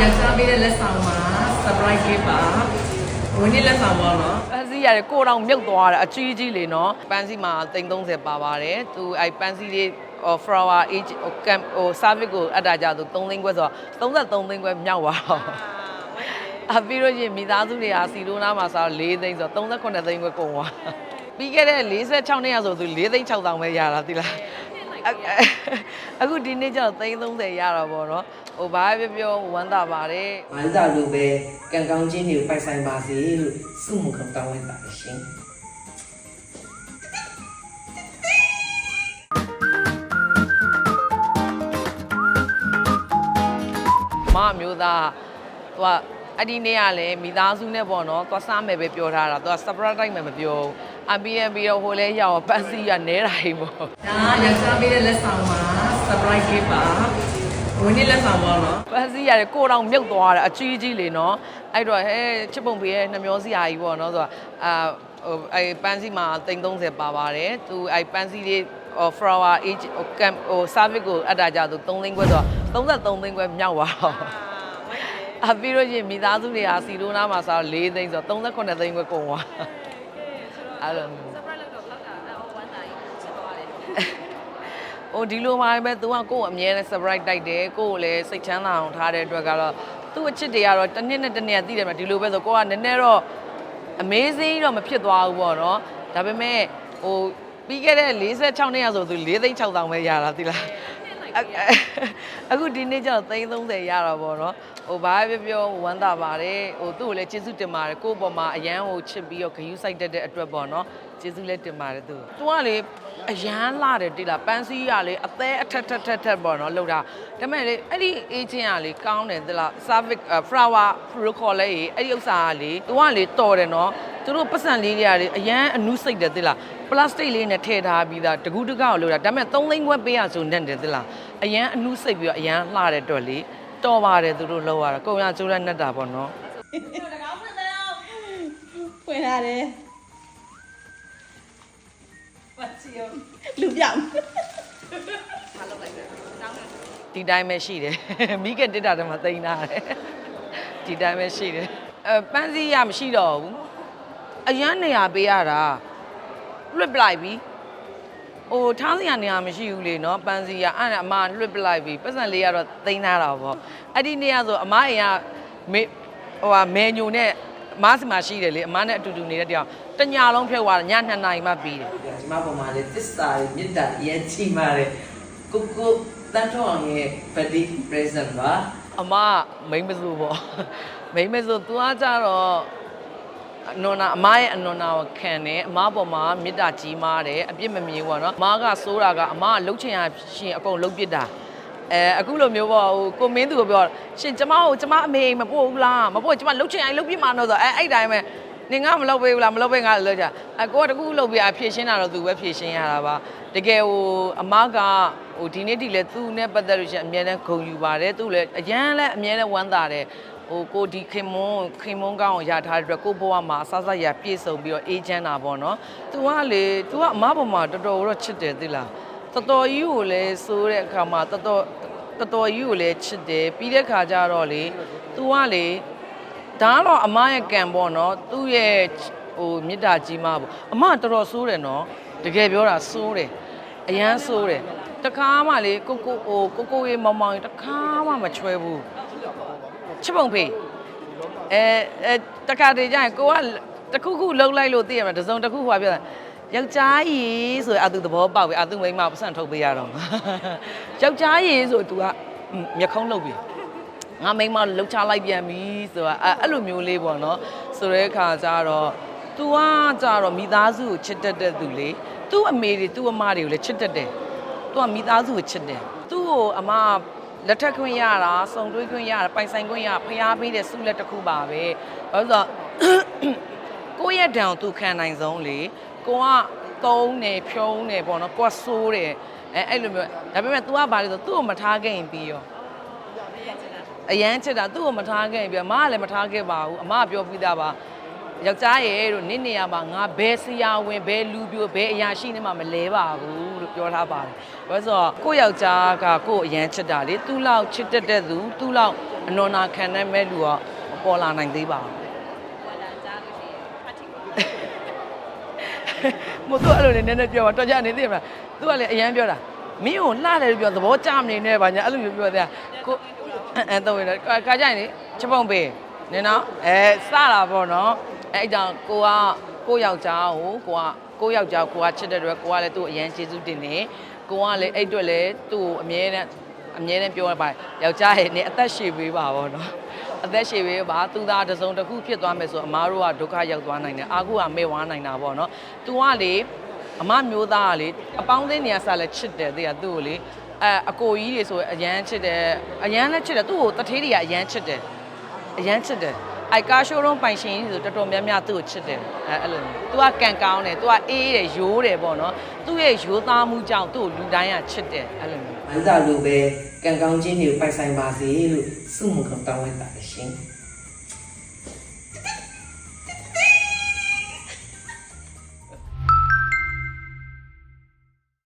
ယောက်ျားပေးတဲ့လက်ဆောင်မှာ surprise gift ပါဝင်းနေလက်ဆောင်ပေါ့နော်ပန်းစည်းရတယ်ကိုတောင်မြုပ်သွားတာအကြီးကြီးလေနော်ပန်းစည်းမှာ330ပါပါတယ်သူအဲပန်းစည်းလေးဟို flower age ဟို camp ဟို service ကိုအပ်တာကြသူ3သိန်းခွဲဆိုတော့33သိန်းခွဲမြောက်သွားတော့အပြီးတော့ရင်မိသားစုတွေကစီလိုနာမှာဆိုတော့4သိန်းဆိုတော့38သိန်းခွဲကုန်သွားပြီးခဲ့တဲ့46နှစ်ရဆိုသူ4သိန်း6တောင်ပဲရတာသိလား အခုဒီနေ့ကျတော့330ရတာပေါ့နော်ဟိုဘာပဲပြောပြောဝမ်းသာပါတယ်။မာသာလိုပဲကံကောင်းခြင်းတွေကိုပိုက်ဆိုင်ပါစေလို့ဆုမွန်ကောင်းတောင်းဝင်ပါတယ်ရှင်မအမျိုးသားသူက အဲ့ဒီနေ့ကလည်းမိသားစုနဲ့ပေါ့နော်သွားစားမယ်ပဲပြောထားတာသူက surprise တိုက်မယ်မပြောဘူးအပြီးရင်ပြီးတော့ဟိုလဲရောက်ပန်းစီရနဲတာဟိပေါ့။ဒါယောက်ျားပေးတဲ့လက်ဆောင်မှာ surprise gift ပါဝင်းနေလက်ဆောင်ပေါ့နော်ပန်းစီရတယ်ကိုတောင်မြုပ်သွားတာအကြီးကြီးလေနော်အဲ့တော့ဟဲချစ်ပုံပေးရဲ့နှမျောစရာကြီးပေါ့နော်ဆိုတော့အာဟိုအဲ့ပန်းစီမှာ330ပါပါတယ်သူအဲ့ပန်းစီလေးဟို flower age ဟို camp ဟို service ကိုအပ်တာကြသူ3သိန်းခွဲဆိုတော့33သိန်းခွဲမြောက်သွားတော့ အပြီးတော့ရင်မိသားစုတွေကစီလိုနာမှာဆိုတော့4သိန်းဆိုတော့38သိန်းပဲကုန်သွားအဲ့လိုမျိုး surprise လုပ်တော့လောက်တာအော်ဝမ်းသာကြီးဖြစ်သွားတယ်ဟိုဒီလိုမှပဲ तू ကကိုယ့်ကိုအမြဲတမ်း surprise တိုက်တယ်ကိုယ့်ကိုလည်းစိတ်ချမ်းသာအောင်ထားတဲ့အတွက်ကတော့သူ့အချစ်တွေကတော့တစ်နှစ်နဲ့တစ်နှစ်သိတယ်မှာဒီလိုပဲဆိုကိုကနည်းနည်းတော့ amazing တော့မဖြစ်သွားဘူးပေါ့နော်ဒါပေမဲ့ဟိုပြီးခဲ့တဲ့46နှစ်ရဆိုသူ4သိန်း6တောင်ပဲရတာသိလား အခုဒီနေ့ကျတော့330ရတာပေါ့နော်ဟိုဘာပဲပြောပြောဝမ်းသာပါတယ်ဟိုသူ့ကိုလည်းကျေးဇူးတင်ပါတယ်ကိုယ့်ဘောမှာအရန်ဟိုချစ်ပြီးတော့ဂယူးဆိုင်တက်တဲ့အတွက်ပေါ့နော်ကျေးဇူးလည်းတင်ပါတယ်သူသူကလေအရန်လာတယ်တိလားပန်းစည်းရလေအသေးအထက်ထက်ထက်ထက်ပေါ့နော်လောက်တာဒါပေမဲ့လေအဲ့ဒီအေးချင်းကလေကောင်းတယ်တိလား service flower fruit ခေါ်လဲအဲ့ဒီဥစ္စာကလေသူကလေတော်တယ်နော် သူတို့ပတ်စံလေးတွေကလေအရန်အနုစိတ်တယ်တိလားပလတ်စတစ်လေးနဲ့ထည့်ထားပြီးသားတကူးတကောက်လို့တာဒါပေမဲ့3သိန်းခွဲပေးရဆိုနဲ့တယ်တိလားအရန်အနုစိတ်ပြီးတော့အရန်လှတဲ့အတွက်လေတော်ပါတယ်သူတို့လောက်ရတာကုန်ရကျိုးရနဲ့တာပေါ့နော်ဖွင့်လာတယ်လူပြောင်းဒီတိုင်းပဲရှိတယ်မိကတစ်တာတည်းမှာသိမ်းထားတယ်ဒီတိုင်းပဲရှိတယ်အဲပန်းစည်းရမရှိတော့ဘူး အရန်နေရပေးရတာလွတ်ပလိုက်ပြီဟိုထားစရာနေရာမရှိဘူးလေနော်ပန်းစည်းရအဲ့ဒါအမလွတ်ပလိုက်ပြီပတ်စံလေးကတော့သိမ်းထားတာပေါ့အဲ့ဒီနေရာဆိုအမအိမ်ကမေဟိုဟာမဲညိုနဲ့အမစီမှာရှိတယ်လေအမနဲ့အတူတူနေတဲ့တယောက်တညာလုံးဖြုတ်သွားတယ်ည2နာရီမှပြီးတယ်။ဒီမှာပုံမှာလေသစ္စာတွေမေတ္တာအရင်ချီမာတယ်။ကိုကိုတန်ထောင်းရဲ့ birthday present ပါအမမိမ့်မစိုးပေါ့မိမ့်မစိုး तू အားကြတော့ အနွန်နာအမရဲ့အနွန်နာကိုခံတယ်အမပေါ်မှာမေတ္တာကြီးမားတယ်အပြစ်မမြင်ဘူးပေါ့နော်အမကစိုးတာကအမကလှုပ်ချင်ရရှင်အကုန်လှုပ်ပစ်တာအဲအခုလိုမျိုးပေါ့ဟိုကိုမင်းသူကိုပြောရှင်ကျမကိုကျမအမေမပို့ဘူးလားမပို့ကျမလှုပ်ချင်ရင်လှုပ်ပြစ်မှာတော့ဆိုအဲအဲ့တိုင်းပဲ နင်ကမလုပ်ပေးဘူးလားမလုပ်ပေးငါလည်းလုပ်ကြအကိုကတကူလုပ်ပြအဖြည့်ရှင်းတာတော့သူပဲဖြည့်ရှင်းရတာပါတကယ်ဟိုအမကဟိုဒီနေ့ဒီလဲသူ့နဲ့ပတ်သက်လို့ရှိရင်အမြဲတမ်းဂုဏ်ယူပါတယ်သူ့လည်းအရန်လည်းအမြဲတမ်းဝမ်းသာတယ်ဟိုကိုဒီခင်မွန်းခင်မွန်းကောင်းကိုရထားတဲ့အတွက်ကိုဘဝမှာအဆဆရပြည့်စုံပြီးတော့အေးချမ်းတာပေါ့နော်။ तू ကလေ तू ကအမပေါ်မှာတော်တော်တော့ချစ်တယ်သိလား။တော်တော်ကြီးကိုလည်းစိုးတဲ့အခါမှာတော်တော်တော်တော်ကြီးကိုလည်းချစ်တယ်ပြီးတဲ့ခါကျတော့လေ तू ကလေ ဒါကတော့အမရဲ့ကံပေါ့နော်သူ့ရဲ့ဟိုမေတ္တာကြီးမပေါ့အမတော်တော်စိုးတယ်နော်တကယ်ပြောတာစိုးတယ်အရန်စိုးတယ်တခါမှလေကိုကိုဟိုကိုကိုရေမောင်မောင်တခါမှမချွဲဘူးချစ်ပုံဖေးအဲအဲတခါတည်းကျရင်ကိုကတခုခုလှုပ်လိုက်လို့သိရမှာတစ်စုံတစ်ခုဟိုပြောတာယောက်ျားကြီးဆိုအတူသဘောပေါက်ပြီအတူမိန်းမပတ်စံထုတ်ပေးရတော့မှာယောက်ျားကြီးဆို तू ကမျက်ခုံးလှုပ်ပြီ ငါမိမလှုပ်ချလိုက်ပြန်ပြီဆိုတာအဲ့လိုမျိုးလေးပေါ့နော်ဆိုတဲ့အခါကျတော့ तू ကကြတော့မိသားစုကိုချစ်တတ်တဲ့သူလေသူ့အမေတွေသူ့အမတွေကိုလည်းချစ်တတ်တယ်သူကမိသားစုကိုချစ်တယ်သူ့ကိုအမလက်ထက်ခွင့်ရတာစုံတွေးခွင့်ရတာပိုင်ဆိုင်ခွင့်ရဖျားပေးတဲ့စုလက်တစ်ခုပါပဲဘာလို့ဆိုတော့ကိုယ့်ရဲ့ဒဏ်ကိုသူခံနိုင်ဆုံးလေကိုကတုံးနေဖြုံးနေပေါ့နော်ကိုကဆိုးတယ်အဲအဲ့လိုမျိုးဒါပေမဲ့ तू ကဘာလဲဆိုတော့သူ့ကိုမထားခဲ့ရင်ပြီးရော အရန်ချစ်တာသူ့ကိုမထားခဲ့ရင်ပြအမကလည်းမထားခဲ့ပါဘူးအမကပြောပြီးသားပါယောက်ျားရဲ့လို့နင့်နေရာမှာငါဘယ်ဆရာဝန်ဘယ်လူပြိုဘယ်အရာရှိနေမှမလဲပါဘူးလို့ပြောထားပါတယ်ဘာလို့ဆိုတော့ကိုယ့်ယောက်ျားကကိုယ့်အရန်ချစ်တာလေသူ့လောက်ချစ်တတ်တဲ့သူသူ့လောက်အနော်နာခံတဲ့မဲ့လူကမပေါ်လာနိုင်သေးပါဘူးဝါလာကြားလို့ရှိရင်ဖတ်ချင်ပါမို့သူအဲ့လိုနေနည်းနည်းပြောပါတော်ကြနေသိမလားသူကလည်းအရန်ပြောတာမင်းကိုလှတယ်လို့ပြောသဘောကျမနေနဲ့ဗာညာအဲ့လိုမျိုးပြောတဲ့ကို အဲအဲတော့ရတယ်ခါကြရင်လေချက်ပုံပေးနင်နော်အဲစတာပေါ့နော်အဲအဲ့ကြောင့်ကိုကကိုယောက်ျားကိုကိုကကိုယောက်ျားကိုကချစ်တဲ့အတွက်ကိုကလည်းသူ့အရန်ကျေးဇူးတင်နေကိုကလည်းအဲ့အတွက်လည်းသူ့ကိုအမြဲတမ်းအမြဲတမ်းပြောရပါတယ်ယောက်ျားရဲ့နေအသက်ရှည်ပေးပါဗောနော်အသက်ရှည်ပေးပါသူသားတစ်စုံတစ်ခုဖြစ်သွားမယ်ဆိုအမားတို့ကဒုက္ခရောက်သွားနိုင်တယ်အာခုကမဲ့ဝါနိုင်တာပေါ့နော်။ तू ကလေအမမျိုးသားကလေအပေါင်းအသင်းနေရာစားလဲချစ်တယ်တဲ့ကသူ့ကိုလေ အဲအကိုကြီးတွေဆိုအရန်ချစ်တယ်အရန်လည်းချစ်တယ်သူ့ကိုတထေးတွေကအရန်ချစ်တယ်အရန်ချစ်တယ်အိုက်ကာရှိုးလုံးပိုင်ရှင်ကြီးဆိုတော်တော်များများသူ့ကိုချစ်တယ်အဲအဲ့လိုမျိုး तू ကကန်ကောင်းတယ် तू ကအေးတယ်ရိုးတယ်ပေါ့နော်သူ့ရဲ့ရိုးသားမှုကြောင့်သူ့ကိုလူတိုင်းကချစ်တယ်အဲ့လိုမျိုးမန္တလိုပဲကံကောင်းခြင်းတွေကိုပိုက်ဆိုင်ပါစေလို့စုမှုကောင်းတောင်းလိုက်တာရှင်